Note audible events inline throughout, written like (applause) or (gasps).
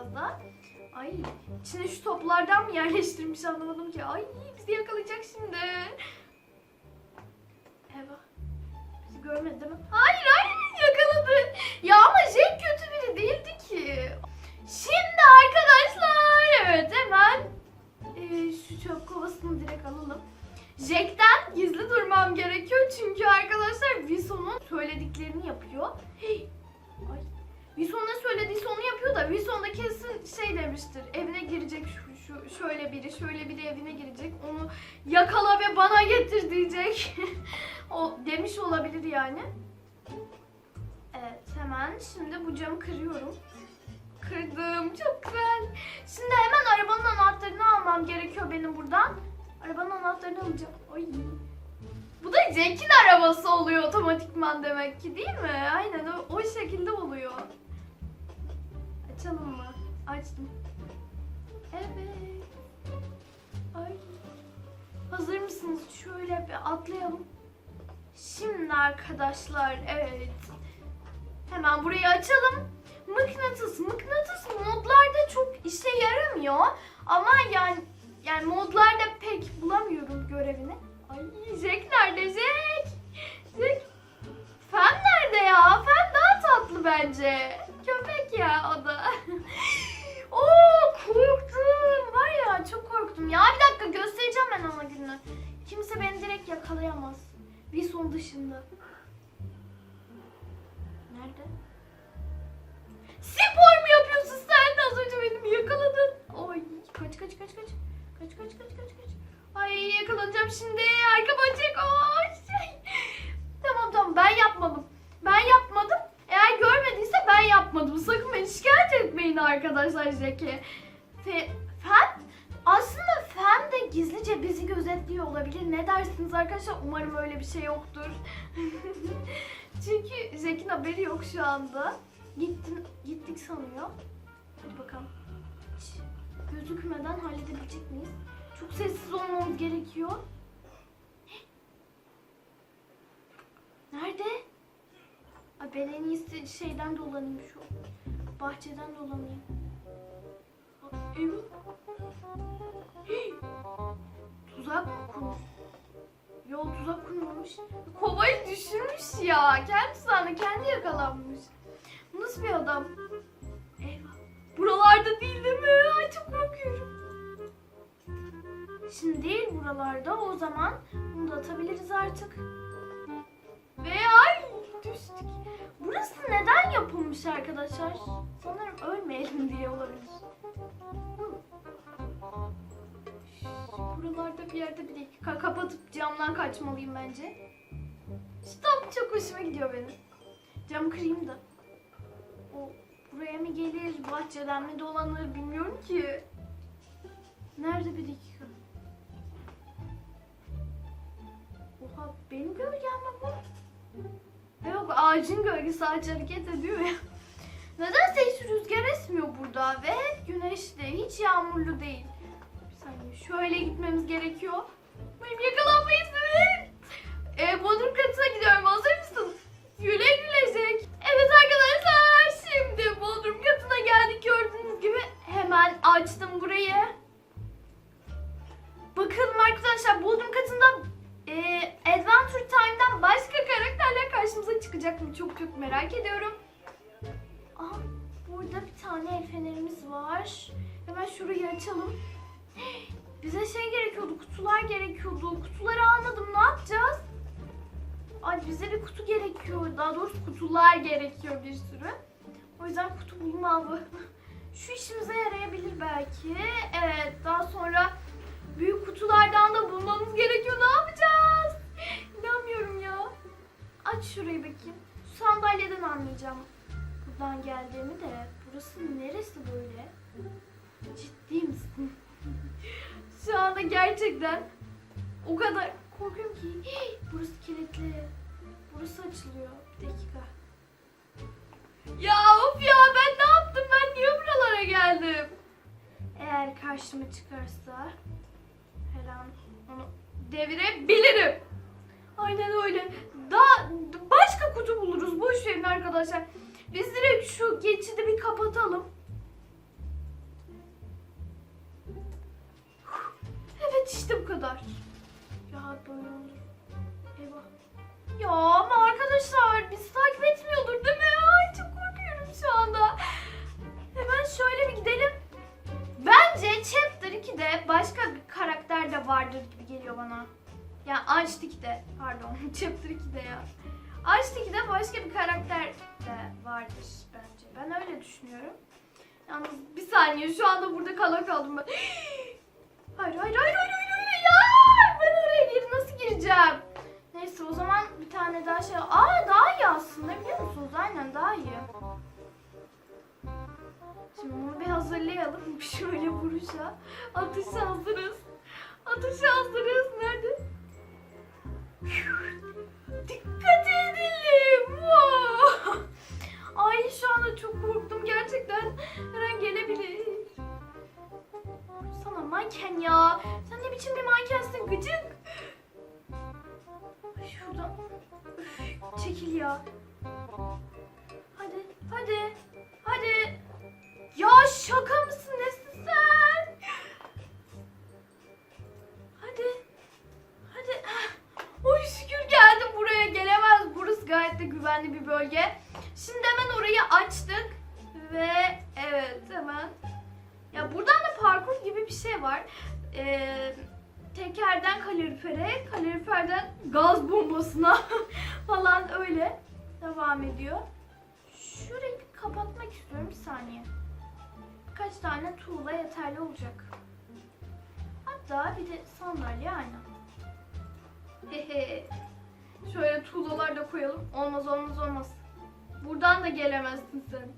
biraz da. Ay içine şu toplardan mı yerleştirmiş anlamadım ki. Ay bizi yakalayacak şimdi. Eva. Bizi görmedi değil mi? Hayır hayır yakaladı. Ya ama Jack kötü biri değildi ki. Şimdi arkadaşlar evet hemen e, şu çöp kovasını direkt alalım. Jack'ten gizli durmam gerekiyor çünkü arkadaşlar Wilson'un söylediklerini yapıyor. Hey, ay. Wilson ne söylediyse onu da Wilson da kesin şey demiştir. Evine girecek şu, şu şöyle biri, şöyle biri evine girecek. Onu yakala ve bana getir diyecek. (laughs) o demiş olabilir yani. Evet hemen şimdi bu camı kırıyorum. Kırdım çok güzel. Şimdi hemen arabanın anahtarını almam gerekiyor benim buradan. Arabanın anahtarını alacağım. Ay. Bu da Jack'in arabası oluyor otomatikman demek ki değil mi? Aynen o, o şekilde oluyor. Açalım mı? Açtım. Evet. Ay. Hazır mısınız? Şöyle bir atlayalım. Şimdi arkadaşlar evet. Hemen burayı açalım. Mıknatıs. Mıknatıs modlarda çok işe yaramıyor. Ama yani yani modlarda pek bulamıyorum görevini. Ay Jack nerede Jack? Jack. Fen nerede ya? Fen daha tatlı bence. Wilson dışında. Nerede? Spor mu yapıyorsun sen? Az önce beni yakaladın. Oy kaç kaç kaç kaç. Kaç kaç kaç kaç kaç. Ay yakalanacağım şimdi. Arkama çek. Oy. Tamam tamam ben yapmadım. Ben yapmadım. Eğer görmediyse ben yapmadım. Sakın beni şikayet etmeyin arkadaşlar Jack'e. Gizlice bizi gözetliyor olabilir. Ne dersiniz arkadaşlar? Umarım öyle bir şey yoktur. (laughs) Çünkü Jack'in haberi yok şu anda. Gittim, gittik sanıyor. Hadi bakalım. Hiç gözükmeden halledebilecek miyiz? Çok sessiz olmamız gerekiyor. (gasps) Nerede? Ay ben en iyisi şeyden dolanayım şu. Bahçeden dolanayım. Hey! (gasps) Tuzak kurmuş? Yo tuzak kurmamış. Kovayı düşürmüş ya. Kendi tuzağına kendi yakalanmış. Nasıl bir adam? Eyvah. Buralarda değil değil mi? Ay çok korkuyorum. Şimdi değil buralarda. O zaman bunu da atabiliriz artık. Ve ay düştük. Burası neden yapılmış arkadaşlar? Sanırım ölmeyelim diye olabilir. Buralarda bir yerde bir dakika kapatıp camdan kaçmalıyım bence. Stop çok hoşuma gidiyor benim. Cam kırayım da. O buraya mı gelir, bahçeden mi dolanır bilmiyorum ki. Nerede bir dakika? Oha benim gölgem mi bu? Ağacın gölgesi ağaç hareket ediyor ya. Nedense hiç rüzgar esmiyor burada ve hep güneşli, hiç yağmurlu değil. Bir saniye şöyle gitmemiz gerekiyor. Benim yakalanmayız evet. Ee, Bodrum katına gidiyorum hazır mısın? Güle gülecek. Evet arkadaşlar şimdi Bodrum katına geldik gördüğünüz gibi. Hemen açtım burayı. Bakalım arkadaşlar Bodrum katında merak ediyorum. Aha, burada bir tane el fenerimiz var. Hemen şurayı açalım. (gasps) Bize şey gerekiyordu, kutular gerekiyordu. Kutuları almadım, ne yapacağız? Ay bize bir kutu gerekiyor. Daha doğrusu kutular gerekiyor bir sürü. O yüzden kutu bulma. (laughs) Şu işimize yarayabilir belki. Evet daha sonra büyük kutulardan da bulmamız gerekiyor. Ne sandalyeden anlayacağım buradan geldiğimi de. Burası neresi böyle? Ciddi misin? (laughs) Şu anda gerçekten o kadar korkuyorum ki. Hii, burası kilitli. Burası açılıyor. Bir dakika. Ya of ya ben ne yaptım? Ben niye buralara geldim? Eğer karşıma çıkarsa her an onu devirebilirim. Aynen öyle. Başka kutu buluruz. Boş verin arkadaşlar. Biz direkt şu geçidi bir kapatalım. Evet işte bu kadar. Ya böyle olur. Eyvah. Ya ama arkadaşlar bizi takip etmiyordur değil mi? Ay çok korkuyorum şu anda. Hemen şöyle bir gidelim. Bence Chapter 2'de başka bir karakter de vardır gibi geliyor bana. Ya Uncharted'de pardon (laughs) Chapter 2'de ya. Uncharted'de başka bir karakter de vardır bence. Ben öyle düşünüyorum. Yalnız bir saniye şu anda burada kala kaldım ben. (gasps) Hayır hayır hayır hayır hayır hayır ya ben oraya geri nasıl gireceğim? Neyse o zaman bir tane daha şey Aa daha iyi aslında biliyor musunuz? Aynen daha iyi. Şimdi bunu bir hazırlayalım. (laughs) Şöyle vuruşa. Atışa hazırız. Atışa hazırız. Nerede? Güvenli bir bölge. Şimdi hemen orayı açtık. Ve evet hemen. Ya buradan da parkur gibi bir şey var. Ee, tekerden kalorifere, kaloriferden gaz bombasına (laughs) falan öyle devam ediyor. Şurayı bir kapatmak istiyorum bir saniye. Birkaç tane tuğla yeterli olacak. Hatta bir de sandalye aynen. Hehe. Şöyle tuğlalar da koyalım. Olmaz olmaz olmaz. Buradan da gelemezsin sen.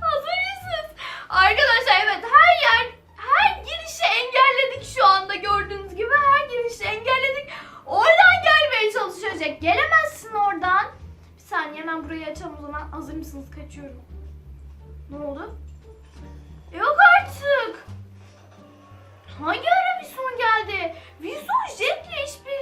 Hazır mısınız? Arkadaşlar evet her yer, her girişi engelledik şu anda gördüğünüz gibi. Her girişi engelledik. Oradan gelmeye çalışıyor Jack. Gelemezsin oradan. Bir saniye hemen burayı açalım o zaman. Hazır mısınız? Kaçıyorum. Ne oldu? Yok artık. Hangi ara bir son geldi? Vizon Jet'le işbirliği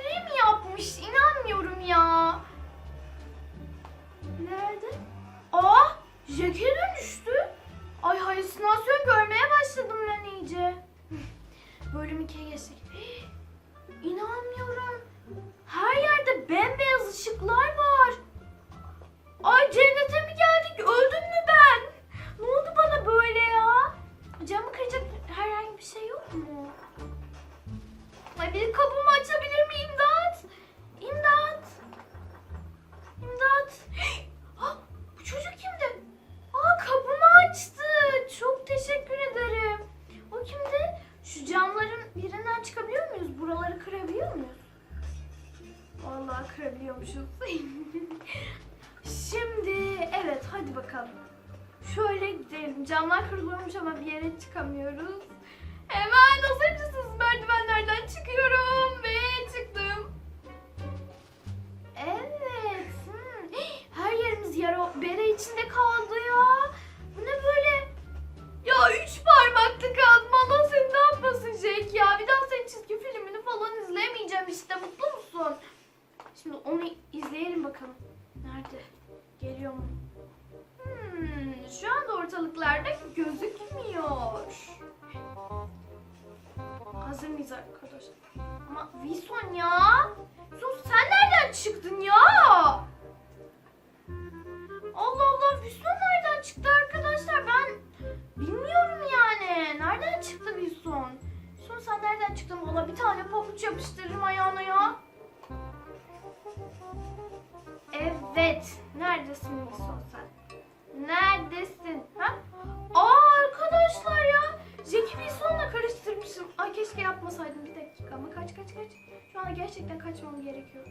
kaçmam gerekiyor.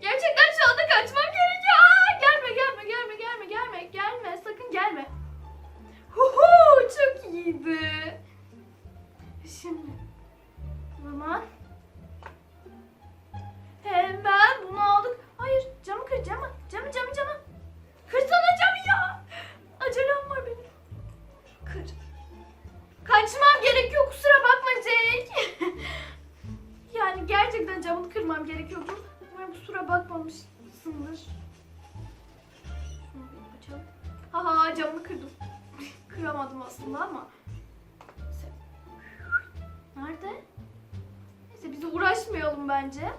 Gerçekten şu anda kaçmam gerekiyor. Aa, gelme gelme gelme gelme gelme gelme sakın gelme. Huhu çok iyiydi. Şimdi zaman hemen bunu aldık. Hayır camı kır camı camı camı camı. Kırsana camı ya. Acelem var benim. Kır. Kaçmam gerekiyor kusura bakma Jake. (laughs) gerçekten camını kırmam gerekiyordu. Umarım kusura bakmamışsındır. Şunu. Haha camını kırdım. (laughs) Kıramadım aslında ama. Nerede? Neyse bize uğraşmayalım bence.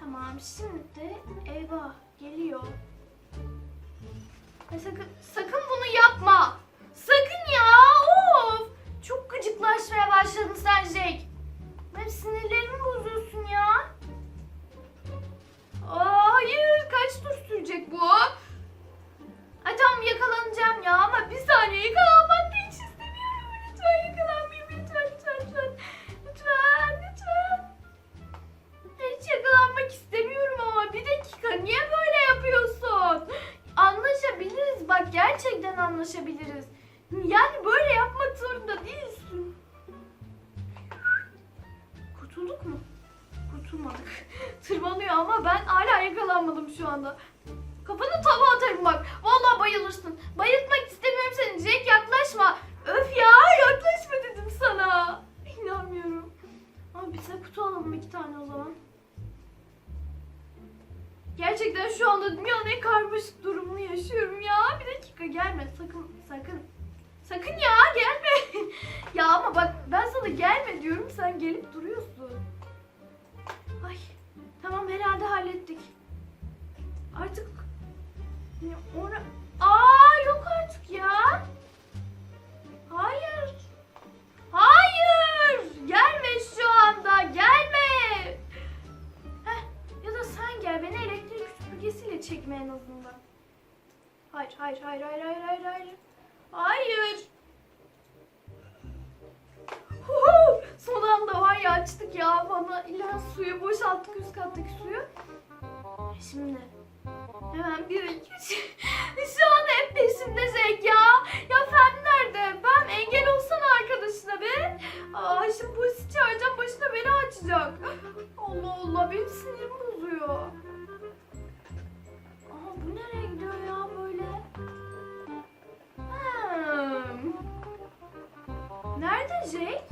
Tamam şimdi eyvah geliyor. Ay sakın, sakın bunu yapma. Sakın ya. Of. Çok gıcıklaşmaya başladın sen Jake. Benim sinirlerimi bozuyorsun ya. Tırmanıyor ama ben hala yakalanmadım şu anda. Kafanı tava atarım bak. Vallahi bayılırsın. Bayıltmak istemiyorum seni. Jack yaklaşma. Öf ya yaklaşma dedim sana. İnanmıyorum. Ama bize kutu alalım iki tane o zaman. Gerçekten şu anda dünyanın en karmaşık durumunu yaşıyorum ya. Bir dakika gelme sakın sakın. Sakın ya gelme. (laughs) ya ama bak ben sana gelme diyorum sen gelip duruyorsun. Ay hallettik. Artık ora... Aa yok artık ya. Hayır. Hayır. Gelme şu anda. Gelme. Heh, ya da sen gel. Beni elektrik süpürgesiyle çekme en azından. Hayır, hayır, hayır, hayır, hayır, hayır, hayır. Hayır. Son anda var ya açtık ya bana ilan suyu boşalttık üst kattaki suyu. Şimdi hemen bir iki. (laughs) Şu an hep peşimde Zek ya. Ya Fen nerede? Ben engel olsana arkadaşına be. Aa şimdi polisi çağıracağım başına beni açacak. (laughs) Allah Allah benim sinirim bozuyor. Aha bu nereye gidiyor ya böyle? Hmm. Nerede Jake?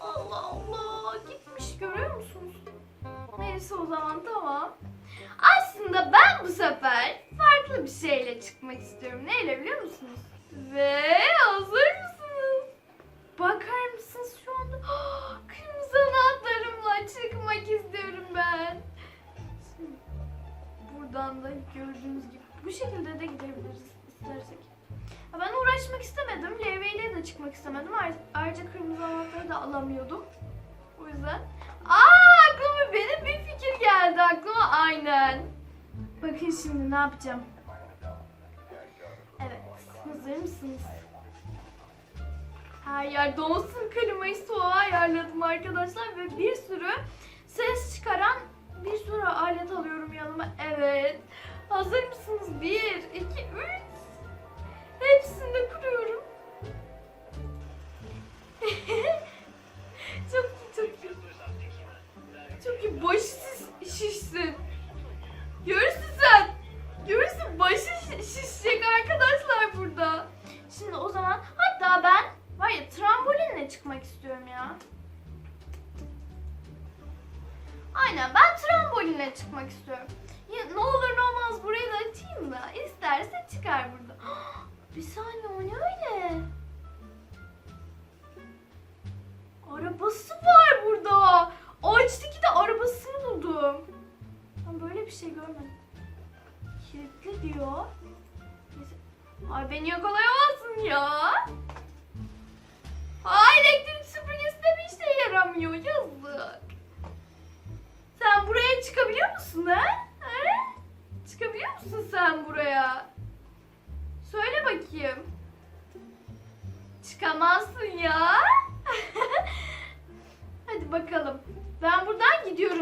Allah Allah gitmiş görüyor musunuz? Neyse o zaman tamam. Aslında ben bu sefer farklı bir şeyle çıkmak istiyorum. Neyle biliyor musunuz? Ve hazır mısınız? Bakar mısınız şu anda? (gasps) Kırmızı anahtarımla çıkmak istiyorum ben. Buradan da gördüğünüz gibi bu şekilde de gidebiliriz istersek. Ben uğraşmak istemedim. Levyeyle de çıkmak istemedim. Ayrı- Ayrıca kırmızı anahtarı da alamıyordum. O yüzden. Aa aklıma benim bir fikir geldi aklıma aynen. Bakın şimdi ne yapacağım. Evet. Hazır mısınız? Her yer donsun klimayı soğuğa ayarladım arkadaşlar ve bir sürü ses çıkaran bir sürü alet alıyorum yanıma. Evet. Hazır mısınız? Bir, iki, üç. Hepsini de kuruyorum. (laughs) çok iyi, çok iyi. Çok iyi. Şiş- şişsin. Görürsün şişecek arkadaşlar burada. Şimdi o zaman hatta ben var ya trambolinle çıkmak istiyorum ya. Aynen ben trambolinle çıkmak istiyorum. Ya, ne olur ne olmaz burayı da açayım da isterse çıkar burada. (gasps) Bir saniye o ne öyle? Arabası var burada. Ağaçtaki de arabasını buldum. Ben böyle bir şey görmedim. Kilitli diyor. Ay beni yakalayamazsın ya. Ay elektrik süpürgesi de bir işe yaramıyor. Yazık. musun ha? ha? Çıkabiliyor musun sen buraya? Söyle bakayım. Çıkamazsın ya. (laughs) Hadi bakalım. Ben buradan gidiyorum